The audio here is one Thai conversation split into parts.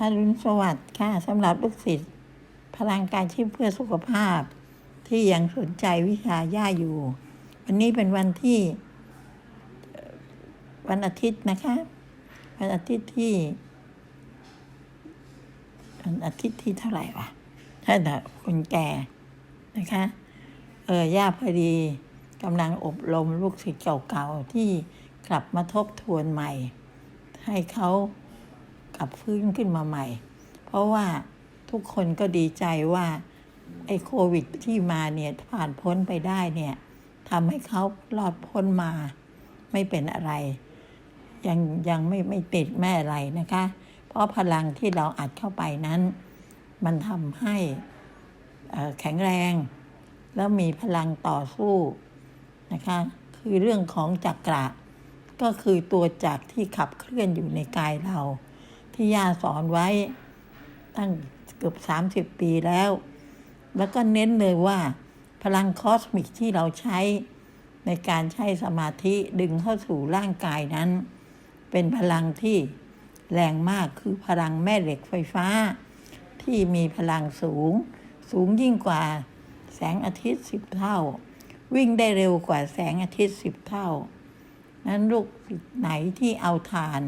อรุณสวัสดิ์ค่ะสำหรับลูกศิษย์พลังการชีพเพื่อสุขภาพ ที่ยังสนใจวิชาย่าอยู่ วันนี้เป็นวันที่ วันอาทิตย์นะคะ วันอาทิตย์ที่วันอาทิตย์ที่เท่าไหร่วะถ้าแต่คนแก่นะคะ เออย่าพอดีกำลังอบรมลูกศิษย์เก่าๆที่กลับมาทบทวนใหม่ ให้เขา กลับฟื้นขึ้นมาใหม่ เพราะว่าทุกคนก็ดีใจว่าไอ้โควิดที่มาเนี่ยผ่านพ้นไปได้เนี่ยทำให้เขารอดพ้นมาไม่เป็นอะไร ยังยังไม่ไม่ติดไม่อะไรนะคะ เพราะพลังที่เราอัดเข้าไปนั้น มันทำให้แข็งแรง แล้วมีพลังต่อสู้นะคะ คือเรื่องของจักระก็คือตัวจักรที่ขับเคลื่อนอยู่ในกายเรา ที่ย่าสอนไว้ ตั้งเกือบ30ปีแล้ว แล้วก็เน้นเลยว่า พลังคอสมิกที่เราใช้ในการใช้สมาธิดึงเข้าสู่ร่างกายนั้น เป็นพลังที่แรงมากคือพลังแม่เหล็กไฟฟ้า ที่มีพลังสูง สูงยิ่งกว่าแสงอาทิตย์สิบเท่า วิ่งได้เร็วกว่าแสงอาทิตย์สิบเท่า นั้นลูกไหนที่เอาทาน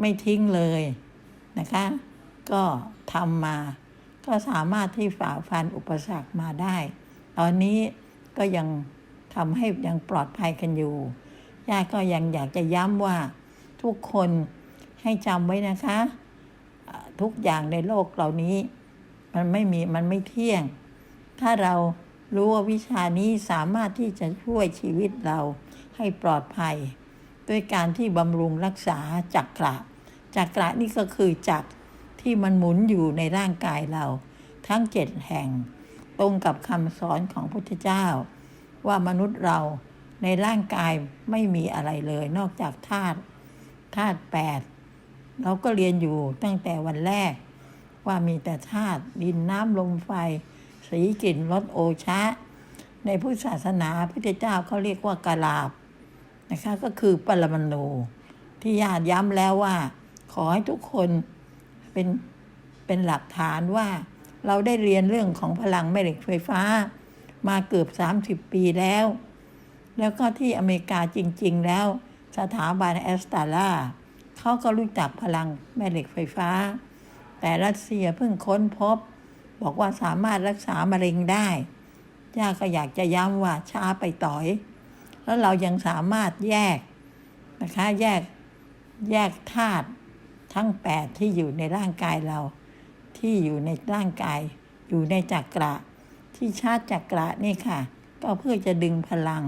ไม่ทิ้งเลย นะคะ ก็ทำมา ก็สามารถที่ฝ่าฟันอุปสรรคมาได้ ตอนนี้ก็ยังทำให้ยังปลอดภัยกันอยู่ย่าก็ยังอยากจะย้ำว่าทุกคนให้จำไว้นะคะ ทุกอย่างในโลกเหล่านี้ มันไม่มีมันไม่เที่ยง ถ้าเรารู้ว่าวิชานี้สามารถที่จะช่วยชีวิตเราให้ปลอดภัย ด้วยการที่บำรุงรักษาจักระ จักระนี่ก็คือจักรที่มันหมุนอยู่ในร่างกายเรา ทั้งเจ็ดแห่ง ตรงกับคำสอนของพุทธเจ้า ว่ามนุษย์เราในร่างกายไม่มีอะไรเลย นอกจากธาตุธาตุแปดเราก็เรียนอยู่ตั้งแต่วันแรก ว่ามีแต่ธาตุดินน้ำลมไฟ สีกลิ่นรสโอชะ ในพุทธศาสนาพระเจ้าเขาเรียกว่ากาลาบนะคะก็คือปรมาณูที่ญาติย้ำแล้วว่า ขอให้ทุกคนเป็นเป็นหลักฐานว่าเราได้เรียนเรื่องของพลังแม่เหล็กไฟฟ้า มาเกือบ 30 ปีแล้ว แล้วก็ที่อเมริกาจริง ๆ แล้วสถาบันแอสตาล่าเขาก็รู้จักพลังแม่เหล็กไฟฟ้า แต่รัสเซียเพิ่งค้นพบ บอกว่าสามารถรักษามะเร็งได้ย่าก็อยากจะย้ำว่าช้าไปต่อย แล้วเรายังสามารถแยกนะคะแยกแยกธาตุ ทั้งแปดที่อยู่ในร่างกายเรา ที่อยู่ในร่างกาย อยู่ในจักระ ที่ชาร์จจักระนี่ค่ะ ก็เพื่อจะดึงพลัง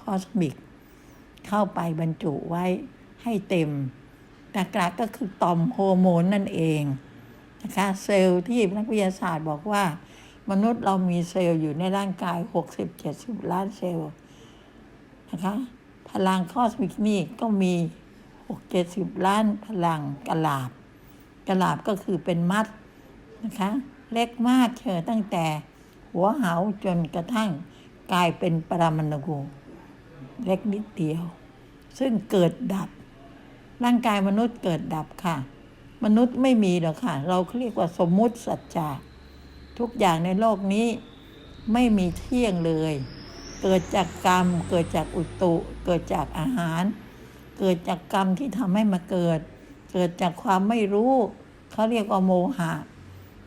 คอสมิก เข้าไปบรรจุไว้ให้เต็มจักระก็คือต่อมโฮอร์โมนนั่นเองนะคะเซลล์ที่นักวิทยาศาสตร์บอกว่า มนุษย์เรามีเซลล์อยู่ในร่างกาย 60-70 ล้านเซลล์นะคะพลังคอสมิกนี่ก็มี 6-70ล้านพลังกะลาบกะลาบก็คือเป็นมัดนะคะ เล็กมากเชอตั้งแต่หัวเหาจนกระทั่งกลายเป็นปรมาณูเล็กนิดเดียว ซึ่งเกิดดับ ร่างกายมนุษย์เกิดดับค่ะ มนุษย์ไม่มีหรอกค่ะ เราเรียกว่าสมมุติสัจจาทุกอย่างในโลกนี้ไม่มีเที่ยงเลย เกิดจากกรรม เกิดจากอุตุ เกิดจากอาหาร เกิดจากกรรมที่ทำให้มาเกิด เกิดจากความไม่รู้เขาเรียกว่าโมหะ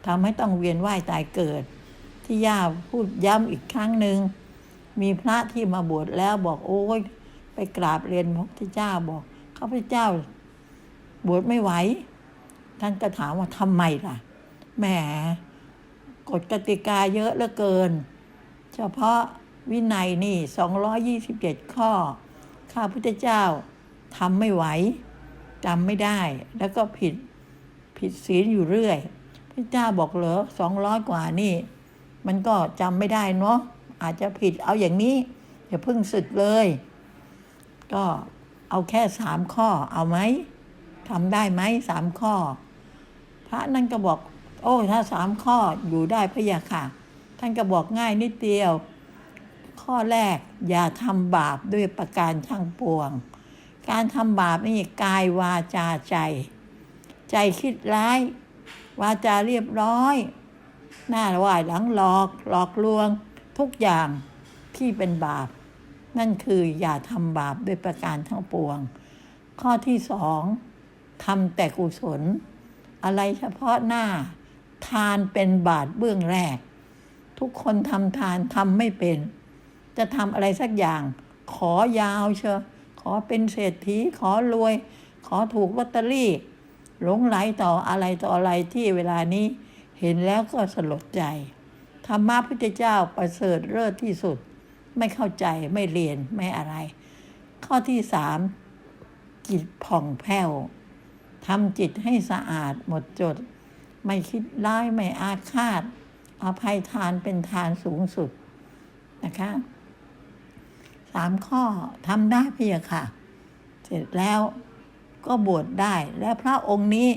ทำให้ต้องเวียนว่ายตายเกิด ที่ย่าพูดย้ำอีกครั้งหนึ่งมีพระที่มาบวชแล้วบอกโอ้ยไปกราบเรียนพระพุทธเจ้าบอกข้าพเจ้า บวชไม่ไหวท่านก็ถามว่าทำไมล่ะแหมกฎกติกาเยอะเหลือเกิน เฉพาะวินัยนี่ 227 ข้อ ข้าพุทธเจ้า ทำไม่ไหวจำไม่ได้ แล้วก็ผิดผิดศีลอยู่เรื่อย พระเจ้าบอกเหรอ200กว่านี่ มันก็จำไม่ได้เนาะอาจจะผิดเอาอย่างนี้อย่าเพิ่งสึกเลย ก็เอาแค่สามข้อเอาไหมทำได้ไหมสามข้อ พระนั่นก็บอก โอ้ถ้าสามข้ออยู่ได้พระยาค่ะ ท่านก็บอกง่ายนิดเดียว ข้อแรกอย่าทำบาปด้วยประการช่างปวง การทำบาปนี่กายวาจาใจ ใจคิดร้าย วาจาเรียบร้อย หน้าไหวหลังหลอกหลอกลวง ทุกอย่างที่เป็นบาป นั่นคืออย่าทำบาปด้วยประการทั้งปวง ข้อที่สองทำแต่กุศล อะไรเฉพาะหน้า ทานเป็นบาทเบื้องแรก ทุกคนทำทานทำไม่เป็น จะทำอะไรสักอย่าง ขอยาวเชียว ขอเป็นเศรษฐีขอรวย ขอถูกลอตเตอรี่ หลงไหลต่ออะไรต่ออะไรที่เวลานี้เห็นแล้วก็สลดใจ ธรรมะพุทธเจ้าประเสริฐเลิศที่สุด ไม่เข้าใจไม่เรียนไม่อะไร ข้อที่สามจิตผ่องแผ้วทำจิตให้สะอาดหมดจด ไม่คิดร้ายไม่อาฆาตอภัยทานเป็นทานสูงสุดนะคะ สามข้อทำได้พี่ค่ะ เสร็จแล้วก็บวชได้และพระองค์นี้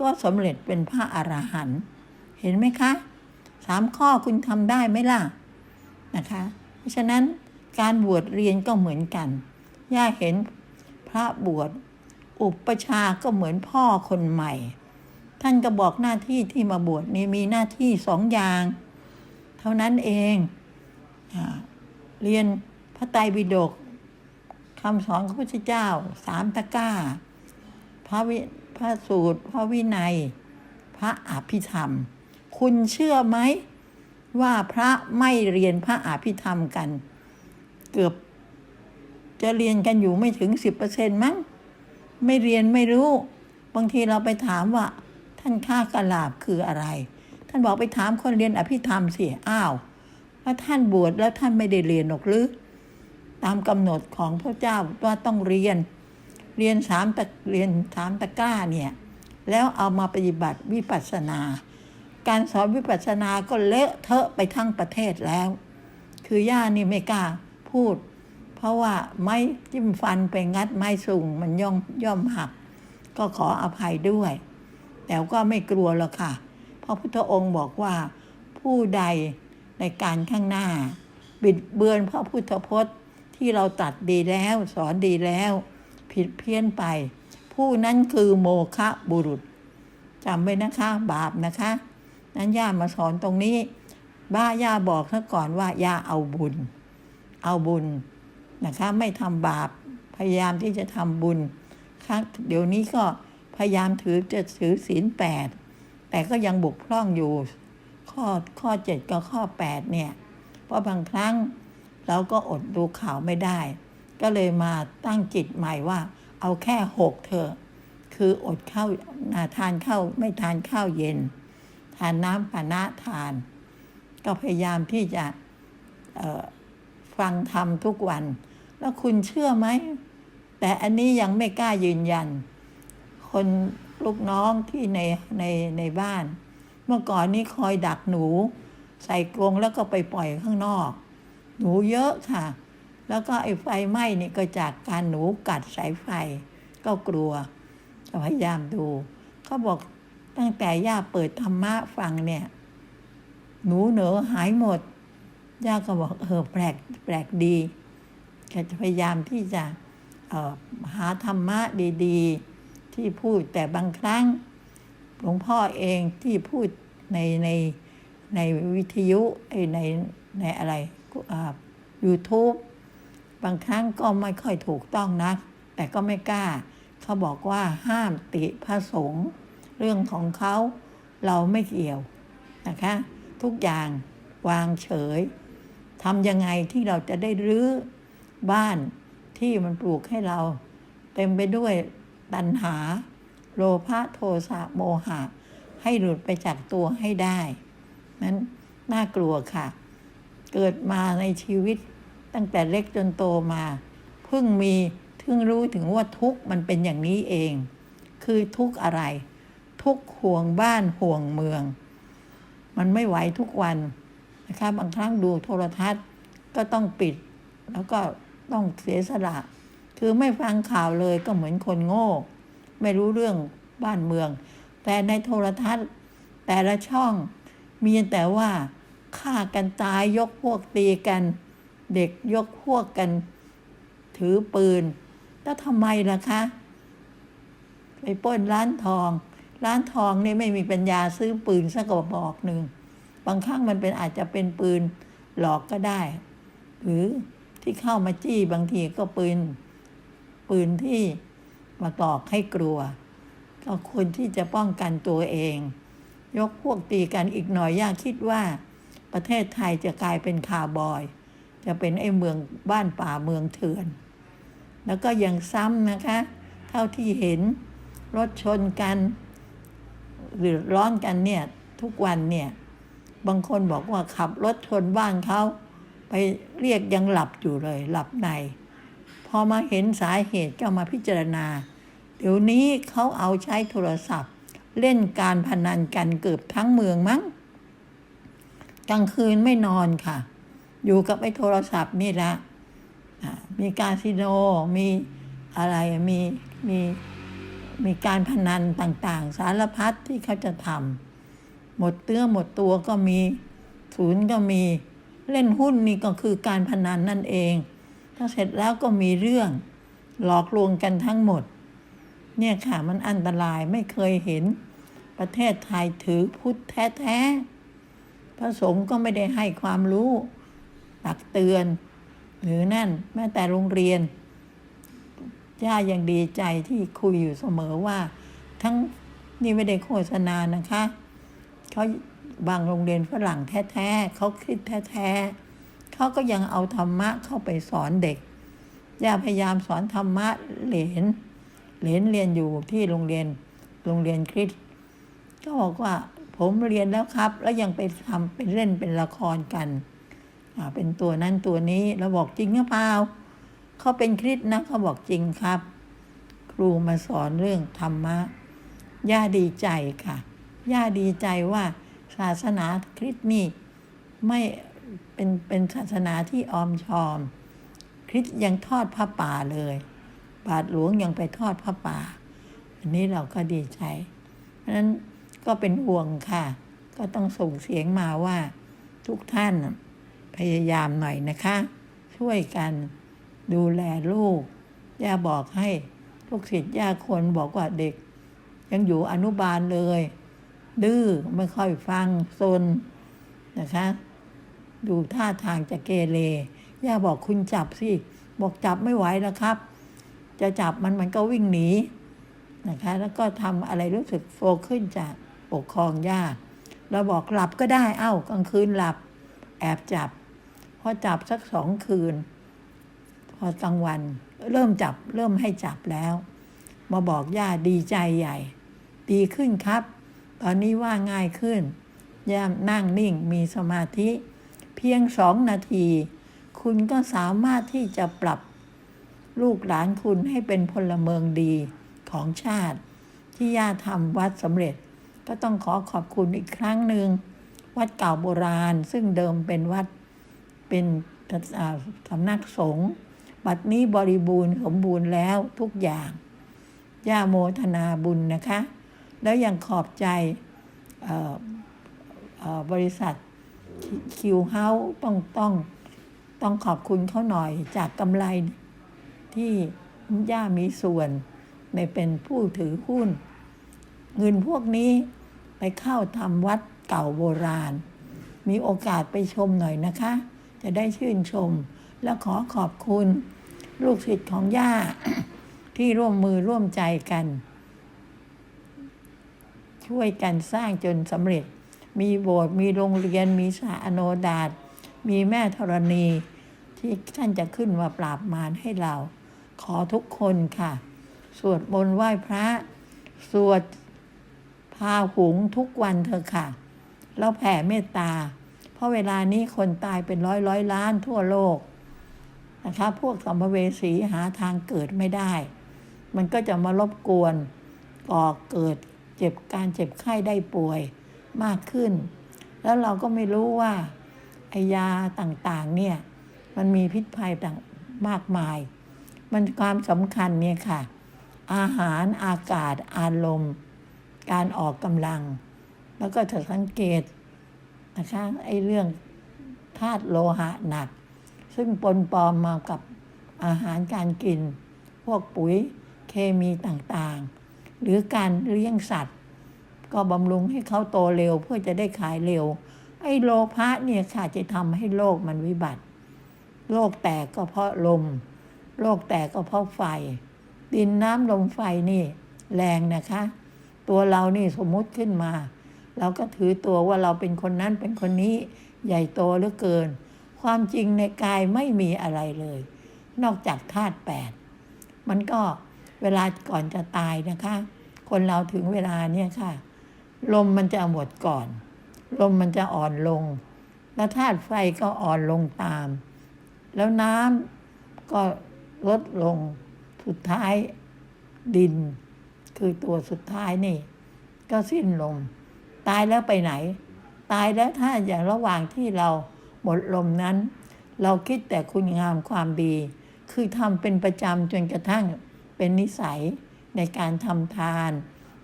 ก็สำเร็จเป็นพระอรหันต์เห็นไหมคะสามข้อคุณทำได้ไหมล่ะนะคะ เพราะฉะนั้นการบวชเรียนก็เหมือนกัน ย่าเห็นพระบวชอุปชาก็เหมือนพ่อคนใหม่ ท่านก็บอกหน้าที่ที่มาบวชนี้มีหน้าที่สองอย่าง เท่านั้นเองอเรียน ระไตรปิฎกคำสอนของพระพุทธเจ้า สามตะก้า พระวิพระสูตร พระวินัย พระอภิธรรม คุณเชื่อไหมว่าพระไม่เรียนพระอภิธรรมกัน เกือบจะเรียนกันอยู่ไม่ถึงสิบเปอร์เซ็นต์มั้ง ไม่เรียนไม่รู้ บางทีเราไปถามว่า ท่านค่ากลาบคืออะไร ท่านบอกไปถามคนเรียนอภิธรรมสิ อ้าวแล้วท่านบวชแล้วท่านไม่ได้เรียนหรอกหรือ ตามกำหนดของพระเจ้าว่าต้องเรียน เรียนสามตะเรียนสามตะก้าเนี่ยแล้วเอามาปฏิบัติวิปัสสนา การสอนวิปัสสนาก็เลอะเทอะไปทั้งประเทศแล้ว คือย่านี่ไม่กล้าพูด เพราะว่าไม้จิ้มฟันไปงัดไม้สูงมันย่อมย่อมหัก ก็ขออภัยด้วย แต่ก็ไม่กลัวหรอกค่ะ เพราะพุทธองค์บอกว่าผู้ใดในการข้างหน้า บิดเบือนพระพุทธพจน์ ที่เราตัดดีแล้ว สอนดีแล้ว ผิดเพี้ยนไป ผู้นั้นคือโมฆะบุรุษจำไว้นะคะ บาปนะคะ นั้นย่ามาสอนตรงนี้ บ้าย่าบอกซะก่อนว่าย่าเอาบุญ เอาบุญนะคะ ไม่ทำบาปพยายามที่จะทำบุญครับเดี๋ยวนี้ก็พยายามถือจะถือศีลแปดแต่ก็ยังบกพร่องอยู่ข้อข้อเจ็ดกับข้อแปดเนี่ย เพราะบางครั้ง เราก็อดดูข่าวไม่ได้ ก็เลยมาตั้งจิตใหม่ว่า เอาแค่หกเถอะคืออดข้าวนาทานข้าวไม่ทานข้าวเย็น ทานน้ำปานะทาน ก็พยายามที่จะฟังธรรมทุกวัน แล้วคุณเชื่อไหม แต่อันนี้ยังไม่กล้ายืนยัน คนลูกน้องที่ในในในบ้าน เมื่อก่อนนี้คอยดักหนู ใส่กรงแล้วก็ไปปล่อยข้างนอก หนูเยอะค่ะ แล้วก็ไอ้ไฟไหม้นี่ก็จากการหนูกัดสายไฟ ก็กลัวพยายามดูเขาบอกตั้งแต่ย่าเปิดธรรมะฟังเนี่ย หนูเหนอหายหมด ย่าก็บอกเออแปลกแปลกดีก็จะพยายามที่จะออหาธรรมะดีๆ ที่พูดแต่บางครั้งหลวงพ่อเองที่พูดในในในวิทยุในในอะไร YouTube บางครั้งก็ไม่ค่อยถูกต้องนะแต่ก็ไม่กล้า เขาบอกว่าห้ามติพระสงฆ์เรื่องของเขาเราไม่เกี่ยวนะคะ ทุกอย่างวางเฉยทำยังไงที่เราจะได้รื้อบ้านที่มันปลูกให้เรา เต็มไปด้วยตัณหา โลภะโทสะโมหะ ให้หลุดไปจากตัวให้ได้นั้นน่ากลัวค่ะ เกิดมาในชีวิต ตั้งแต่เล็กจนโตมา เพิ่งมีเพิ่งรู้ถึงว่าทุกข์มันเป็นอย่างนี้เอง คือทุกข์อะไร ทุกข์ห่วงบ้านห่วงเมือง มันไม่ไหวทุกวันนะคะบางครั้งดูโทรทัศน์ก็ต้องปิด แล้วก็ต้องเสียสละคือไม่ฟังข่าวเลยก็เหมือนคนโง่ ไม่รู้เรื่องบ้านเมือง แต่ในโทรทัศน์แต่ละช่องมีแต่ว่า ฆ่ากันตายยกพวกตีกัน เด็กยกพวกกัน ถือปืน แล้วทำไมล่ะคะ ไปป้นร้านทอง ร้านทองนี่ไม่มีปัญญาซื้อปืนสักกระบอกหนึ่ง บางครั้งมันเป็นอาจจะเป็นปืนหลอกก็ได้ หรือที่เข้ามาจี้บางทีก็ปืน ปืนที่มาหลอกให้กลัว ก็ควรที่จะป้องกันตัวเอง ยกพวกตีกันอีกหน่อยย่าคิดว่า ประเทศไทยจะกลายเป็นคาร์บอย จะเป็นไอ้เมืองบ้านป่าเมืองเถื่อน แล้วก็ยังซ้ำนะคะ เท่าที่เห็นรถชนกันหรือร้อนกันเนี่ย ทุกวันเนี่ย บางคนบอกว่าขับรถชนบ้านเขาไปเรียกยังหลับอยู่เลย หลับใน พอมาเห็นสาเหตุก็มาพิจารณา เดี๋ยวนี้เขาเอาใช้โทรศัพท์ เล่นการพนันกันเกือบทั้งเมืองมั้ง กลางคืนไม่นอนค่ะ อยู่กับไอ้โทรศัพท์นี่ละอ่ามีการสิโนมีอะไรมีมีมีการพนันต่างๆ สารพัดที่เขาจะทำหมดเตื้อหมดตัวก็มีศูนย์ก็มีเล่นหุ้นนี่ก็คือการพนันนั่นเอง ถ้าเสร็จแล้วก็มีเรื่องหลอกลวงกันทั้งหมด เนี่ยค่ะมันอันตรายไม่เคยเห็นประเทศไทยถือพุทธแท้ๆ พระสงฆ์ก็ไม่ได้ให้ความรู้ตักเตือน หรือนั่นแม้แต่โรงเรียนย่ายังดีใจที่คุยอยู่เสมอว่า ทั้งนี่ไม่ได้โฆษณานะคะเขาบางโรงเรียนฝรั่งแท้ๆเขาคิดแท้ๆเขาก็ยังเอาธรรมะเข้าไปสอนเด็กย่าพยายามสอนธรรมะเหลนเหลนเรียนอยู่ที่โรงเรียนโรงเรียนคริสก็บอกว่า ผมเรียนแล้วครับ แล้วยังไปทำเป็นเล่นเป็นละครกัน เป็นตัวนั้นตัวนี้เราบอกจริงหรือเปล่าเขาเป็นคริสนะเขาบอกจริงครับ ครูมาสอนเรื่องธรรมะย่าดีใจค่ะย่าดีใจว่าศาสนาคริสต์นี่ไม่เป็นเป็นศาสนาที่ออมชอม คริสต์ยังทอดผ้าป่าเลย บาทหลวงยังไปทอดผ้าป่า อันนี้เราก็ดีใจ เพราะฉะนั้น ก็เป็นห่วงค่ะ ก็ต้องส่งเสียงมาว่า ทุกท่านพยายามหน่อยนะคะ ช่วยกันดูแลลูก ย่าบอกให้ลูกศิษย์ย่าคนบอกว่าเด็ก ยังอยู่อนุบาลเลย ดื้อไม่ค่อยฟังซนนะคะ ดูท่าทางจะเกเรย่าบอกคุณจับสิ บอกจับไม่ไหวแล้วครับ จะจับมันมันก็วิ่งหนีนะคะ แล้วก็ทำอะไรรู้สึกโฟขึ้นจาก ปกครองย่าเราบอกหลับก็ได้เอ้ากลางคืนหลับ แอบจับพอจับสักสองคืน พอกลางวัน เริ่มจับเริ่มให้จับแล้ว มาบอกย่าดีใจใหญ่ ดีขึ้นครับ ตอนนี้ว่าง่ายขึ้นย่านั่งนิ่งมีสมาธิ เพียงสองนาที คุณก็สามารถที่จะปรับลูกหลานคุณให้เป็นพลเมืองดีของชาติ ที่ย่าทำวัดสำเร็จ ก็ต้องขอขอบคุณอีกครั้งหนึ่งวัดเก่าโบราณ ซึ่งเดิมเป็นวัดเป็นอาสำนักสงฆ์บัดนี้บริบูรณ์สมบูรณ์แล้วทุกอย่าง ย่าโมทนาบุญนะคะ แล้วยังขอบใจบริษัทคิวเฮาต้องต้องต้องขอบคุณเขาหน่อยจากกำไรที่ย่ามีส่วนในเป็นผู้ถือหุ้น เงินพวกนี้ไปเข้าทำวัดเก่าโบราณ มีโอกาสไปชมหน่อยนะคะ จะได้ชื่นชม และขอขอบคุณ ลูกศิษย์ของย่า ที่ร่วมมือร่วมใจกัน ช่วยกันสร้างจนสำเร็จ มีโบสถ์มีโรงเรียน มีสาอโนดาตมีแม่ธรณี ที่ท่านจะขึ้นมาปราบมารให้เรา ขอทุกคนค่ะ สวดมนต์ไหว้พระ สวด พาหุงทุกวันเถอค่ะแล้วแผ่เมตตา เพราะเวลานี้คนตายเป็นร้อยร้อยล้านทั่วโลกนะคะพวกสัมภเวสีหาทางเกิดไม่ได้ มันก็จะมารบกวนก่อเกิดเจ็บการเจ็บไข้ได้ป่วยมากขึ้น แล้วเราก็ไม่รู้ว่าไอยาต่างๆเนี่ยมันมีพิษภัยต่างมากมาย มันความสำคัญเนี่ยค่ะ อาหารอากาศอารมณ์ การออกกำลัง แล้วก็จะสังเกตนะคะไอ้เรื่องธาตุโลหะหนัก ซึ่งปนปลอมมากับอาหารการกิน พวกปุ๋ยเคมีต่างๆ หรือการเลี้ยงสัตว์ ก็บำรุงให้เขาโตเร็วเพื่อจะได้ขายเร็ว ไอ้โลภะเนี่ยค่ะจะทำให้โลกมันวิบัติ โลกแตกก็เพราะลม โลกแตกก็เพราะไฟ ดินน้ำลมไฟนี่แรงนะคะ ตัวเรานี่สมมุติขึ้นมา เราก็ถือตัวว่าเราเป็นคนนั้นเป็นคนนี้ใหญ่โตเหลือเกิน ความจริงในกายไม่มีอะไรเลย นอกจากธาตุแปดมันก็เวลาก่อนจะตายนะคะ คนเราถึงเวลาเนี่ยค่ะ ลมมันจะหมดก่อน ลมมันจะอ่อนลง แล้วธาตุไฟก็อ่อนลงตาม แล้วน้ำก็ลดลงสุดท้ายดิน คือตัวสุดท้ายนี่ ก็สิ้นลม ตายแล้วไปไหน ตายแล้วถ้าอย่างระหว่างที่เราหมดลมนั้น เราคิดแต่คุณงามความดี คือทำเป็นประจำจนกระทั่งเป็นนิสัยในการทำทาน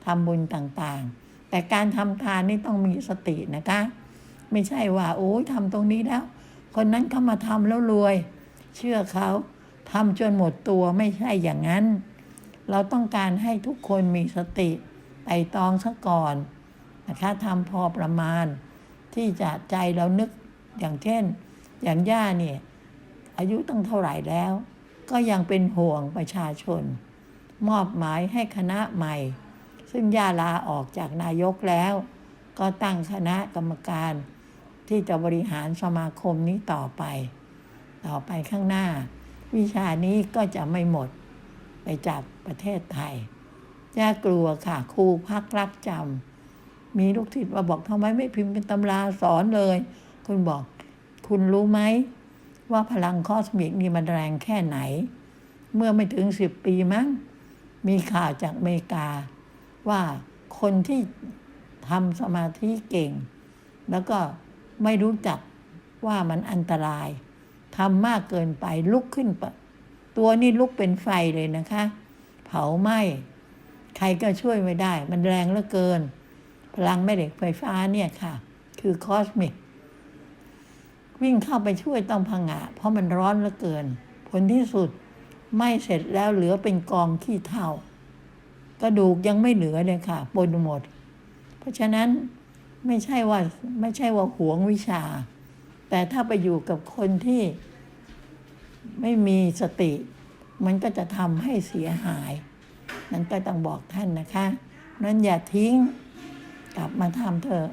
ทำบุญต่างๆ แต่การทำทานนี่ต้องมีสตินะคะ ไม่ใช่ว่าโอ้ยทำตรงนี้แล้ว คนนั้นเขามาทำแล้วรวย เชื่อเขาทำจนหมดตัวไม่ใช่อย่างนั้น เราต้องการให้ทุกคนมีสติไต่ตองซะก่อนนะคะทำพอประมาณ ที่จะใจเรานึกอย่างเช่น อย่างย่าเนี่ยอายุตั้งเท่าไหร่แล้ว ก็ยังเป็นห่วงประชาชน มอบหมายให้คณะใหม่ ซึ่งย่าลาออกจากนายกแล้ว ก็ตั้งคณะกรรมการ ที่จะบริหารสมาคมนี้ต่อไป ต่อไปข้างหน้า วิชานี้ก็จะไม่หมด ไปจากประเทศไทยย่ากลัวค่ะครูพักรักจำมีลูกศิษย์มาบอกทำไมไม่พิมพ์เป็นตำราสอนเลย คุณบอก คุณรู้ไหม ว่าพลังคอสมิกนี่มันแรงแค่ไหน เมื่อไม่ถึงสิบปีมั้ง มีข่าวจากอเมริกา ว่าคนที่ทำสมาธิเก่ง แล้วก็ไม่รู้จักว่ามันอันตรายทำมากเกินไปลุกขึ้นปะ ตัวนี่ลุกเป็นไฟเลยนะคะ เผาไหม้ใครก็ช่วยไม่ได้ มันแรงเหลือเกิน พลังแม่เหล็กไฟฟ้าเนี่ยค่ะ คือคอสมิกวิ่งเข้าไปช่วยต้องพังงะเพราะมันร้อนเหลือเกิน ผลที่สุดไหม้เสร็จแล้วเหลือเป็นกองขี้เถ้ากระดูกยังไม่เหลือเลยค่ะปนหมด เพราะฉะนั้นไม่ใช่ว่าไม่ใช่ว่าหวงวิชา แต่ถ้าไปอยู่กับคนที่ ไม่มีสติ มันก็จะทำให้เสียหาย นั้นก็ต้องบอกท่านนะคะ นั้นอย่าทิ้งกลับมาทำเถอะ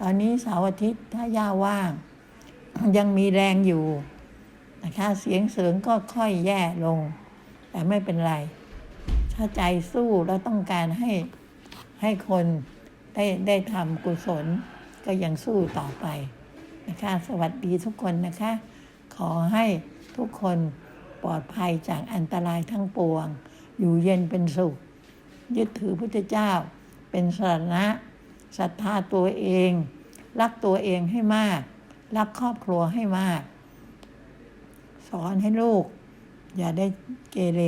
ตอนนี้เสาร์อาทิตย์ถ้าย่าว่าง ยังมีแรงอยู่นะคะเสียงเสริงก็ค่อยแย่ลง แต่ไม่เป็นไร ถ้าใจสู้แล้วต้องการให้ให้คนได้ได้ทำกุศลก็ยังสู้ต่อไปนะคะ สวัสดีทุกคนนะคะ ขอให้ ทุกคนปลอดภัยจากอันตรายทั้งปวง อยู่เย็นเป็นสุข ยึดถือพุทธเจ้า เป็นสรณะศรัทธาตัวเอง รักตัวเองให้มาก รักครอบครัวให้มาก สอนให้ลูก อย่าได้เกเร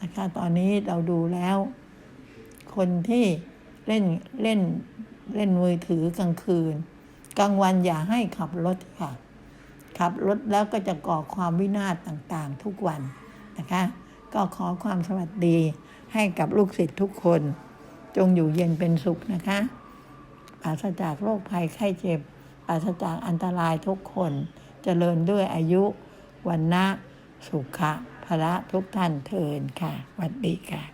นะคะตอนนี้เราดูแล้ว คนที่เล่นเล่นเล่นมือถือกลางคืน กลางวันอย่าให้ขับรถค่ะ ขับรถแล้วก็จะก่อความวินาศต่างๆ ทุกวันนะคะ ก็ขอความสวัสดีให้กับลูกศิษย์ทุกคน จงอยู่เย็นเป็นสุขนะคะปราศจากโรคภัยไข้เจ็บปราศจากอันตรายทุกคนจเจริญด้วยอายุวันนะสุขะพละทุกท่านเทินค่ะสวัสดีค่ะ